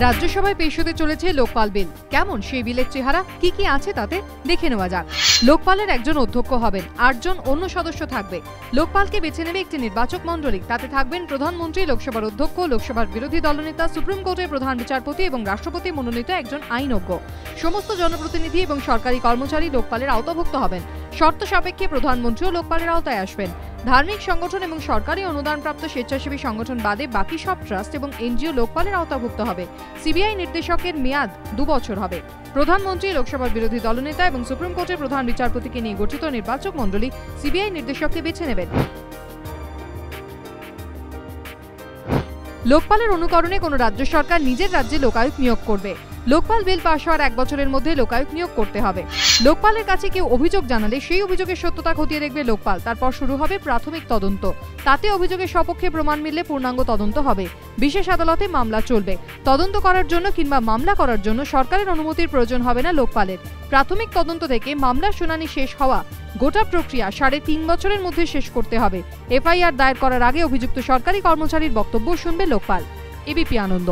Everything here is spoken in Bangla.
রাজ্যসভায় পেশ হতে চলেছে লোকপাল বিল। কেমন সেই বিলের চেহারা? কি কি আছে তাতে? দেখে নেওয়া যাক। লোকপালের একজন অধ্যক্ষ হবেন, আটজন অন্য সদস্য থাকবে। লোকপালকে বেছে নেবে একটি নির্বাচক মণ্ডলী। তাতে থাকবেন প্রধানমন্ত্রী, লোকসভার অধ্যক্ষ, লোকসভার বিরোধী দলনেতা, সুপ্রিম কোর্টের প্রধান বিচারপতি এবং রাষ্ট্রপতি মনোনীত একজন আইনজ্ঞ। সমস্ত জনপ্রতিনিধি এবং সরকারি কর্মচারী লোকপালের আওতাভুক্ত হবেন। শর্ত সাপেক্ষে প্রধানমন্ত্রীও লোকপালের আওতায় আসবেন। ধার্মিক সংগঠন এবং সরকারি অনুদানপ্রাপ্ত স্বেচ্ছাসেবী সংগঠন বাদে বাকি সব ট্রাস্ট এবং এনজিও লোকপালের আওতাভুক্ত হবে। সিবিআই নির্দেশকের মেয়াদ দু বছর হবে। প্রধানমন্ত্রী, লোকসভার বিরোধী দলনেতা এবং সুপ্রিম কোর্টের প্রধান বিচারপতিকে নিয়ে গঠিত নির্বাচক মণ্ডলী সিবিআই নির্দেশককে বেছে নেবেন। লোকপালের অনুকরণে কোনো রাজ্য সরকার নিজের রাজ্যে লোকায়ুক্ত নিয়োগ করবে। লোকপাল বিল পাশ হওয়ার এক বছরের মধ্যে লোকায়ুক্ত নিয়োগ করতে হবে। লোকপালের কাছে কেউ অভিযোগ জানালে সেই অভিযোগের সত্যতা খতিয়ে দেখবে লোকপাল। তারপর শুরু হবে প্রাথমিক তদন্ত। তাতে অভিযোগের সপক্ষে প্রমাণ মিললে পূর্ণাঙ্গ তদন্ত হবে। বিশেষ আদালতে মামলা চলবে। তদন্ত করার জন্য কিংবা মামলা করার জন্য সরকারের অনুমতির প্রয়োজন হবে না লোকপালের। প্রাথমিক তদন্ত থেকে মামলার শুনানি শেষ হওয়া গোটা প্রক্রিয়া সাড়ে তিন বছরের মধ্যে শেষ করতে হবে। এফআইআর দায়ের করার আগে অভিযুক্ত সরকারি কর্মচারীর বক্তব্য শুনবে লোকপাল। এবিপি আনন্দ।